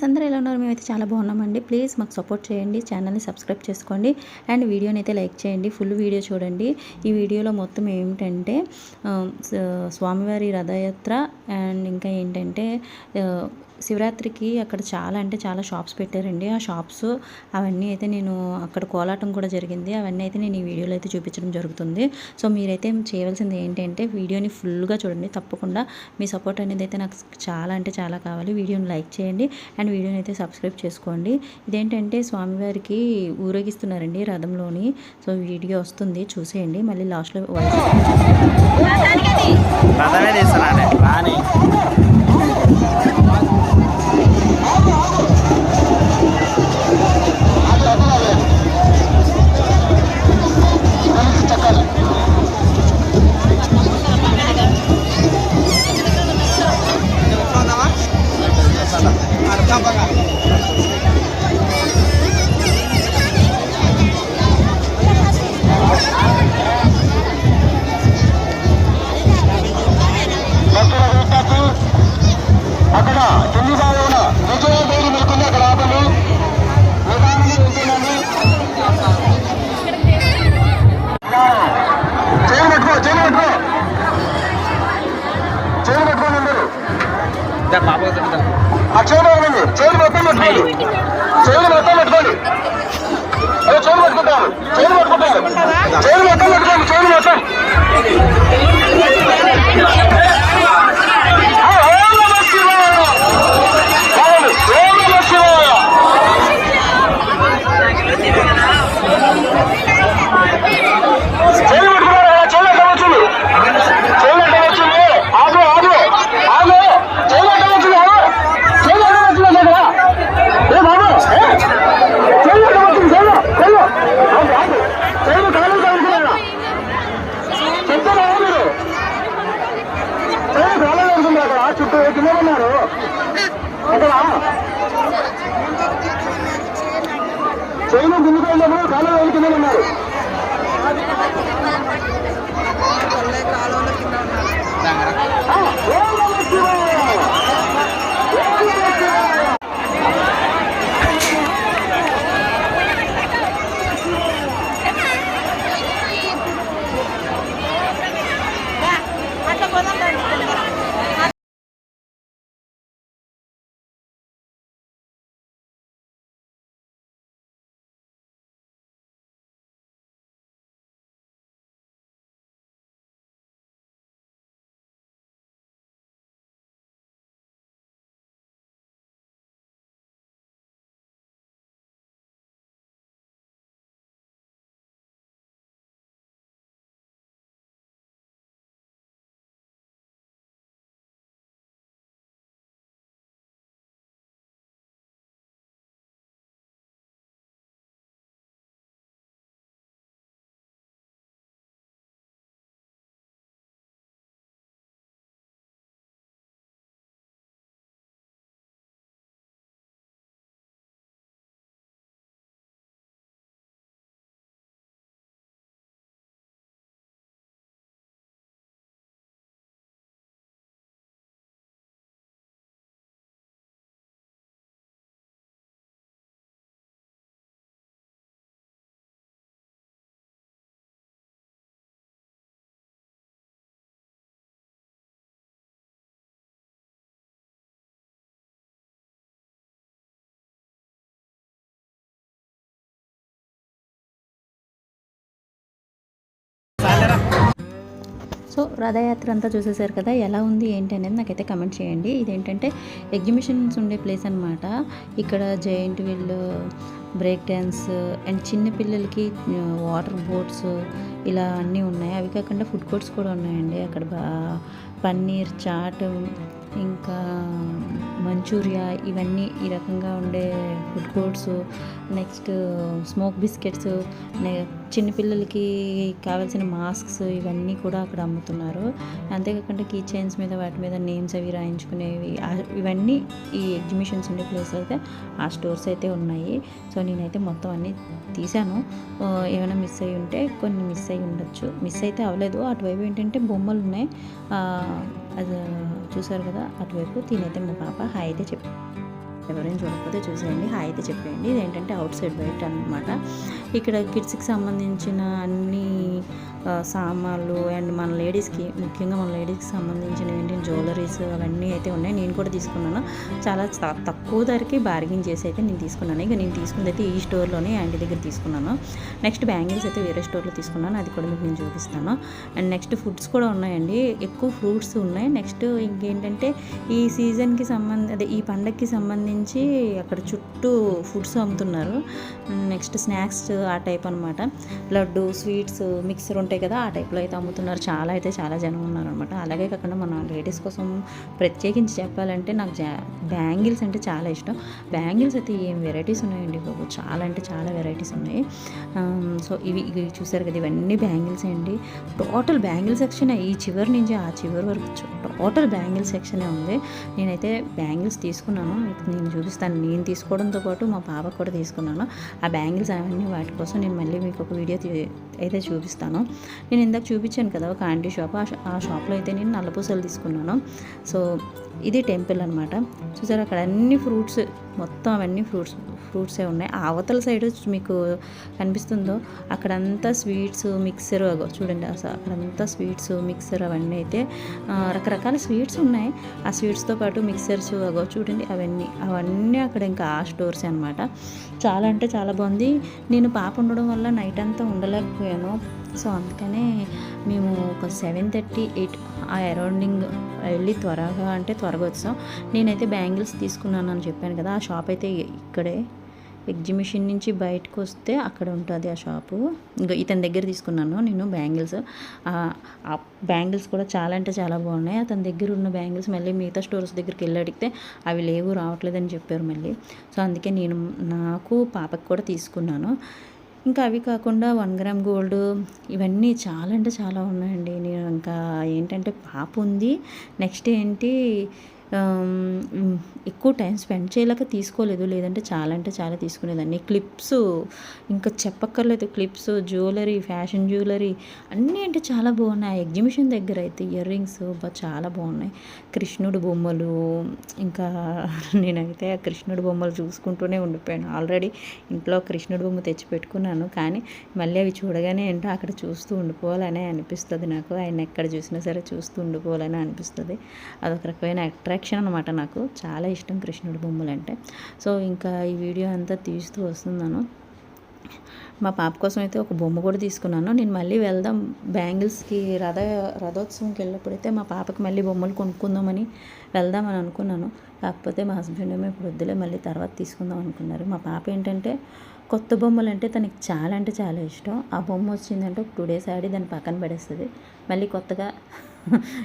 Friends అందరూ ఎలా ఉన్నారు? మేమైతే చాలా బాగున్నామండి. ప్లీజ్ మాకు సపోర్ట్ చేయండి. ఛానల్ని సబ్స్క్రైబ్ చేసుకోండి. అండ్ వీడియోని అయితే లైక్ చేయండి. ఫుల్ వీడియో చూడండి. ఈ వీడియోలో మొత్తం ఏమిటంటే స్వామివారి రథయాత్ర అండ్ ఇంకా ఏంటంటే శివరాత్రికి అక్కడ చాలా అంటే చాలా షాప్స్ పెట్టారండి. ఆ షాప్స్ అవన్నీ అయితే నేను అక్కడ కోలాటం కూడా జరిగింది. అవన్నీ అయితే నేను ఈ వీడియోలో అయితే చూపించడం జరుగుతుంది. సో మీరైతే చేయవలసింది ఏంటంటే వీడియోని ఫుల్గా చూడండి. తప్పకుండా మీ సపోర్ట్ అనేది అయితే నాకు చాలా అంటే చాలా కావాలి. వీడియోని లైక్ చేయండి. అండ్ వీడియోని అయితే సబ్స్క్రైబ్ చేసుకోండి. ఇదేంటంటే స్వామివారికి ఊరేగిస్తున్నారండి రథంలోని. సో వీడియో వస్తుంది. చూసేయండి. మళ్ళీ లాస్ట్లో రథమే చేయలు ముందుకు వెళ్ళినప్పుడు కాలు తగులు కింద ఉన్నారు. ఆ, ఓం నమః సో రథయాత్ర అంతా చూసేసారు కదా ఎలా ఉంది ఏంటి అనేది నాకైతే కమెంట్ చేయండి. ఇదేంటంటే ఎగ్జిబిషన్స్ ఉండే ప్లేస్ అనమాట ఇక్కడ giant wheel break dance and చిన్నపిల్లలకి వాటర్ బోట్స్ ఇలా అన్నీ ఉన్నాయి. అవి కాకుండా ఫుడ్ కోర్ట్స్ కూడా ఉన్నాయండి. అక్కడ బా పన్నీర్ చాట్ ఇంకా మంచూరియా ఇవన్నీ ఈ రకంగా ఉండే food courts next smoke biscuits చిన్నపిల్లలకి కావాల్సిన మాస్క్స్ ఇవన్నీ కూడా అక్కడ అమ్ముతున్నారు. అంతేకాకుండా కీ చైన్స్ మీద వాటి మీద నేమ్స్ అవి రాయించుకునేవి ఇవన్నీ ఈ ఎగ్జిబిషన్స్ ఉండే ప్లేస్ అయితే ఆ స్టోర్స్ అయితే ఉన్నాయి. సో నేనైతే మొత్తం అన్నీ తీశాను. ఏమైనా మిస్ అయ్యి ఉంటే కొన్ని మిస్ అయ్యి ఉండొచ్చు. మిస్ అయితే అవ్వలేదు. అటువైపు ఏంటంటే బొమ్మలు ఉన్నాయి అది చూసారు కదా? అటువైపు తినైతే మా పాప. హాయ్ అయితే చెప్పాను ఎవరైనా చూడకపోతే చూసేయండి. హాయ్ అయితే చెప్పేయండి. ఇదేంటంటే అవుట్ సైడ్ బయట అనమాట ఇక్కడ కిడ్స్కి సంబంధించిన అన్ని సామాన్లు అండ్ మన లేడీస్కి ముఖ్యంగా మన లేడీస్కి సంబంధించిన ఏంటి? జ్యువెలరీస్ అవన్నీ అయితే ఉన్నాయి. నేను కూడా తీసుకున్నాను. చాలా తక్కువ ధరకి బార్గెన్ చేసి అయితే నేను తీసుకున్నాను. ఇక నేను తీసుకుంది అయితే ఈ స్టోర్లోనే యాంటీ దగ్గర తీసుకున్నాను. నెక్స్ట్ బ్యాంగిల్స్ అయితే వేరే స్టోర్లో తీసుకున్నాను. అది కూడా మీకు నేను చూపిస్తాను. అండ్ నెక్స్ట్ ఫుడ్స్ కూడా ఉన్నాయండి. ఎక్కువ ఫ్రూట్స్ ఉన్నాయి. నెక్స్ట్ ఇంకేంటంటే ఈ సీజన్కి సంబంధ అదే ఈ పండగకి సంబంధించి అక్కడ చుట్టూ ఫుడ్స్ అమ్ముతున్నారు. నెక్స్ట్ స్నాక్స్ ఆ టైప్ అనమాట లడ్డు స్వీట్స్ మిక్సర్ ఉంటాయి కదా ఆ టైప్లో అయితే అమ్ముతున్నారు. చాలా అయితే చాలా జనం ఉన్నారు అనమాట అలాగే కాకుండా మన లేడీస్ కోసం ప్రత్యేకించి చెప్పాలంటే నాకు జా బ్యాంగిల్స్ అంటే చాలా ఇష్టం. బ్యాంగిల్స్ అయితే ఏం వెరైటీస్ ఉన్నాయండి బాబు? చాలా అంటే చాలా వెరైటీస్ ఉన్నాయి. సో ఇవి ఇవి చూసారు కదా ఇవన్నీ బ్యాంగిల్స్ అండి. టోటల్ బ్యాంగిల్ సెక్షన్ ఈ చివరి నుంచి ఆ చివరి వరకు టోటల్ బ్యాంగిల్ సెక్షనే ఉంది. నేనైతే బ్యాంగిల్స్ తీసుకున్నాను. నేను చూపిస్తాను. నేను తీసుకోవడంతో పాటు మా పాపకు కూడా తీసుకున్నాను. ఆ బ్యాంగిల్స్ అవన్నీ వాటి కోసం నేను మళ్ళీ మీకు ఒక వీడియో అయితే చూపిస్తాను. నేను ఇందాక చూపించాను కదా ఒక ఆంటీ షాప్. ఆ షాప్లో అయితే నేను నల్లపూసలు తీసుకున్నాను. సో ఇది టెంపుల్ అనమాట చూసారు అక్కడ అన్ని ఫ్రూట్స్ మొత్తం అవన్నీ ఫ్రూట్స్ ఫ్రూట్సే ఉన్నాయి. అవతల సైడ్ మీకు కనిపిస్తుందో అక్కడంతా స్వీట్స్ మిక్సర్ చూడండి అసలు అక్కడంతా స్వీట్స్ మిక్సర్ అవన్నీ అయితే రకరకాల స్వీట్స్ ఉన్నాయి. ఆ స్వీట్స్తో పాటు మిక్సర్స్ అగో చూడండి అవన్నీ అవన్నీ అక్కడ ఇంకా ఆ స్టోర్స్ అనమాట చాలా అంటే చాలా బాగుంది. నేను పాప ఉండడం వల్ల నైట్ అంతా ఉండలేకపోయాను. సో అందుకనే మేము ఒక సెవెన్ థర్టీ ఎయిట్ ఆ అరౌండింగ్ వెళ్ళి త్వరగా అంటే త్వరగా వచ్చాం. నేనైతే బ్యాంగిల్స్ తీసుకున్నాను అని చెప్పాను కదా ఆ షాప్ అయితే ఇక్కడే. ఎగ్జిబిషన్ నుంచి బయటకు వస్తే అక్కడ ఉంటుంది ఆ షాపు ఇంకా ఇతని దగ్గర తీసుకున్నాను నేను బ్యాంగిల్స్. ఆ బ్యాంగిల్స్ కూడా చాలా అంటే చాలా బాగున్నాయి. అతని దగ్గర ఉన్న బ్యాంగిల్స్ మళ్ళీ మిగతా స్టోర్స్ దగ్గరికి వెళ్ళి అడిగితే అవి లేవు రావట్లేదని చెప్పారు మళ్ళీ. సో అందుకే నేను నాకు పాపకి కూడా తీసుకున్నాను. ఇంకా అవి కాకుండా వన్ గ్రామ్ గోల్డ్ ఇవన్నీ చాలా అంటే చాలా ఉన్నాయండి. నేను ఇంకా ఏంటంటే పాప ఉంది. నెక్స్ట్ ఏంటి? ఎక్కువ టైం స్పెండ్ చేయలేక తీసుకోలేదు. లేదంటే చాలా అంటే చాలా తీసుకునేదాన్ని. క్లిప్స్ ఇంకా చెప్పక్కర్లేదు. క్లిప్స్ జ్యువెలరీ ఫ్యాషన్ జ్యువెలరీ అన్నీ అంటే చాలా బాగున్నాయి. ఎగ్జిబిషన్ దగ్గర అయితే ఇయర్ రింగ్స్ చాలా బాగున్నాయి. కృష్ణుడు బొమ్మలు ఇంకా నేనైతే ఆ కృష్ణుడు బొమ్మలు చూసుకుంటూనే ఉండిపోయాను. ఆల్రెడీ ఇంట్లో కృష్ణుడు బొమ్మ తెచ్చి పెట్టుకున్నాను. కానీ మళ్ళీ అవి చూడగానే ఏంటో అక్కడ చూస్తూ ఉండిపోవాలనే అనిపిస్తుంది నాకు. ఆయన ఎక్కడ చూసినా సరే చూస్తూ ఉండిపోవాలని అనిపిస్తుంది. అదొక రకమైన అట్రాక్ట్ అట్రాక్షన్ అనమాట నాకు. చాలా ఇష్టం కృష్ణుడి బొమ్మలు అంటే సో ఇంకా ఈ వీడియో అంతా తీస్తూ వస్తున్నాను. మా పాప కోసం అయితే ఒక బొమ్మ కూడా తీసుకున్నాను. నేను మళ్ళీ వెళ్దాం బ్యాంగిల్స్కి రథ రథోత్సవంకి వెళ్ళినప్పుడైతే మా పాపకి మళ్ళీ బొమ్మలు కొనుక్కుందామని వెళ్దామని అనుకున్నాను. కాకపోతే మా హస్బెండ్ ఏమో ఇప్పుడు వద్దులే మళ్ళీ తర్వాత తీసుకుందాం అనుకున్నారు. మా పాప ఏంటంటే కొత్త బొమ్మలు అంటే తనకి చాలా అంటే చాలా ఇష్టం. ఆ బొమ్మ వచ్చిందంటే ఒక టూ డేస్ ఆడి దాన్ని పక్కన పడేస్తుంది. మళ్ళీ కొత్తగా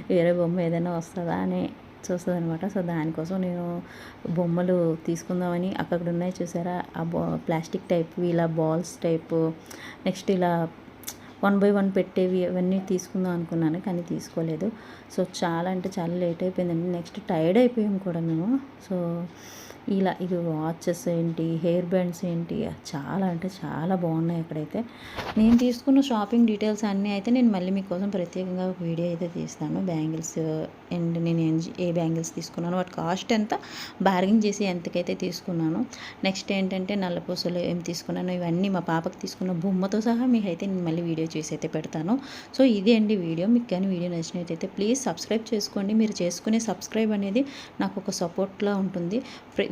వేరే బొమ్మ ఏదైనా వస్తుందా అని వస్తుంది అనమాట సో దానికోసం నేను బొమ్మలు తీసుకుందామని అక్కడ ఉన్నాయి చూసారా? ఆ బా ప్లాస్టిక్ టైప్ ఇలా బాల్స్ టైప్ నెక్స్ట్ ఇలా వన్ బై వన్ పెట్టేవి అవన్నీ తీసుకుందాం అనుకున్నాను కానీ తీసుకోలేదు. సో చాలా అంటే చాలా లేట్ అయిపోయిందండి. నెక్స్ట్ టైర్డ్ అయిపోయాం కూడా మేము. సో ఇలా ఇది వాచెస్ ఏంటి హెయిర్ బ్యాండ్స్ ఏంటి చాలా అంటే చాలా బాగున్నాయి అక్కడైతే. నేను తీసుకున్న షాపింగ్ డీటెయిల్స్ అన్నీ అయితే నేను మళ్ళీ మీకోసం ప్రత్యేకంగా ఒక వీడియో అయితే తీస్తాను. బ్యాంగిల్స్ అండ్ నేను ఏ బ్యాంగిల్స్ తీసుకున్నాను వాటి కాస్ట్ ఎంత బార్గెన్ చేసి ఎంతకైతే తీసుకున్నాను. నెక్స్ట్ ఏంటంటే నల్లపూసలు ఏం తీసుకున్నాను ఇవన్నీ మా పాపకు తీసుకున్న బొమ్మతో సహా మీకు అయితే నేను మళ్ళీ వీడియో చేసి అయితే పెడతాను. సో ఇదే అండి వీడియో. మీకు కానీ వీడియో నచ్చినట్టయితే ప్లీజ్ సబ్స్క్రైబ్ చేసుకోండి. మీరు చేసుకునే సబ్స్క్రైబ్ అనేది నాకు ఒక సపోర్ట్లా ఉంటుంది.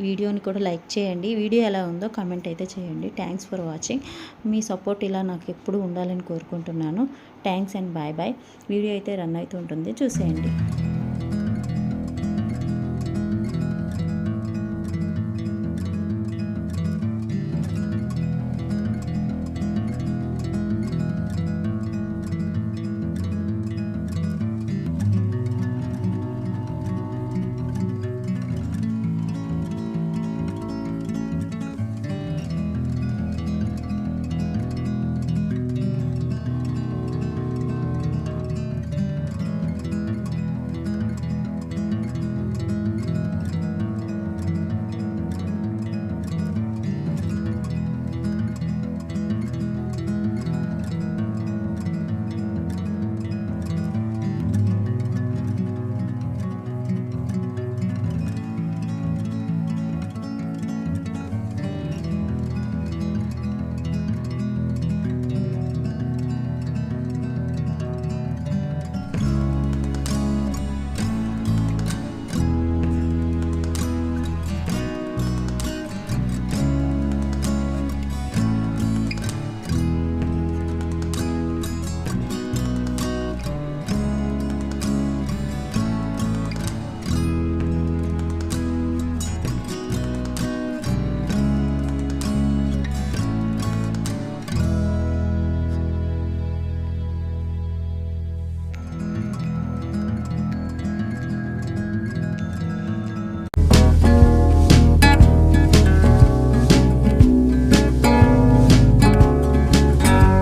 వీడియోని కూడా లైక్ చేయండి. వీడియో ఎలా ఉందో కమెంట్ అయితే చేయండి. Thanks for watching. Me support ఇలా నాకు ఎప్పుడు ఉండాలని కోరుకుంటున్నాను. Thanks and bye bye. Video అయితే రన్ అవుతూ ఉంటుంది. చూసేయండి.